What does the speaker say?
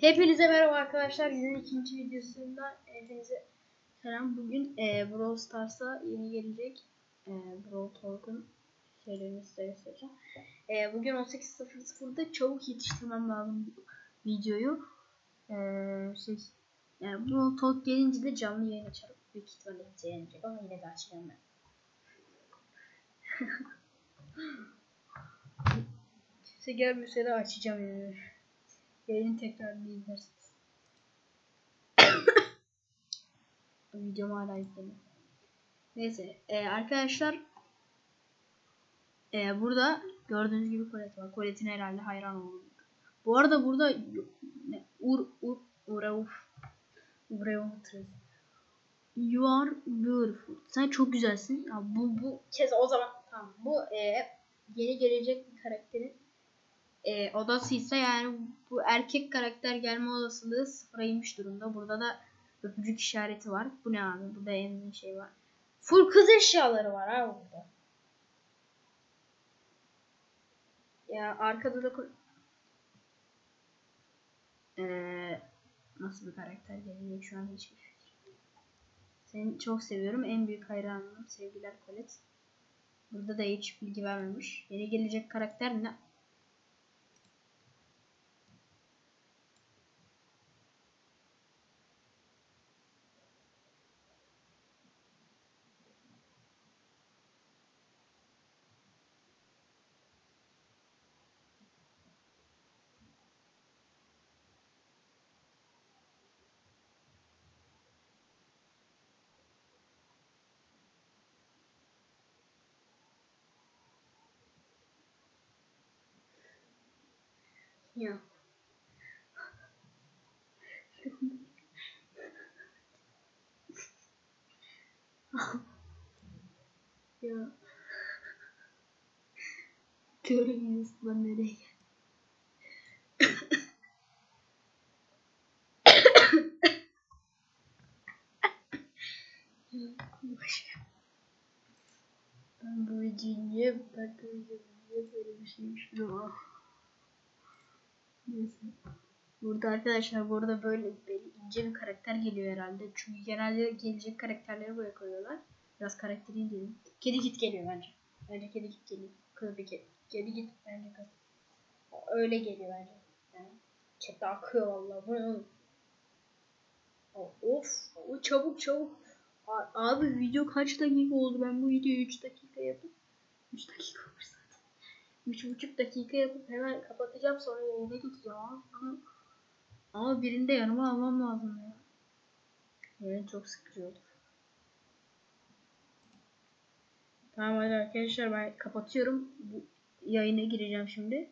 Hepinize merhaba arkadaşlar. Yine ikinci videosundan hepinize selam. Bugün e, Brawl Stars'a yeni gelecek e, Brawl Talk'un şeylerini size göstereceğim. E, bugün 18.00'da çabuk yetiştirmem lazım videoyu. E, şey, yani Brawl Talk gelince de canlı yayın açarım. Büyük ihtimalle hiç yayınlayacak ama yine de açacağım ben. Kimse gelmese de açacağım yani. Yayın tekrarını izlersiniz. Videomu hala izledim. Neyse e, arkadaşlar e, burada gördüğünüz gibi Colette var. Colette'in herhalde hayran oldum. Bu arada burada ne, Ur Ur Urauf Urauf You are beautiful. Sen çok güzelsin. Ya bu bu kez o zaman tamam. Bu e, yeni gelecek bir karakterin e, odası yani bu erkek karakter gelme olasılığı sıfıra inmiş durumda. Burada da öpücük işareti var. Bu ne abi? Burada en şey var. Full kız eşyaları var abi burada. Ya arkada da ee, nasıl bir karakter gelecek şu an hiçbir. Seni çok seviyorum. En büyük hayranım. Sevgiler Colette. Burada da hiç bilgi vermemiş. Yeni gelecek karakter ne? Ya. ya. Göremiyoruz lan nereye geldi. Ya, başka. Ben bu videoyu niye ben bu videoyu niye böyle bir şey düşünüyorum? Burada arkadaşlar burada böyle bir ince bir karakter geliyor herhalde. Çünkü genelde gelecek karakterleri buraya koyuyorlar. Biraz karakteri inceleyelim. Kedi git geliyor bence. Bence kedi git geliyor. Kız bir kedi. Kedi git bence kız. Öyle geliyor bence. Yani chatte akıyor vallahi. Of. O çabuk çabuk. Abi video kaç dakika oldu? Ben bu videoyu 3 dakika yapıp 3 dakika. 3,5 dakika yapıp hemen kapatacağım sonra yayına geçeceğim ama ama, ama birini de yanıma almam lazım ya. Yayın çok sıkıcı olur. Tamam hadi arkadaşlar ben kapatıyorum. Bu yayına gireceğim şimdi.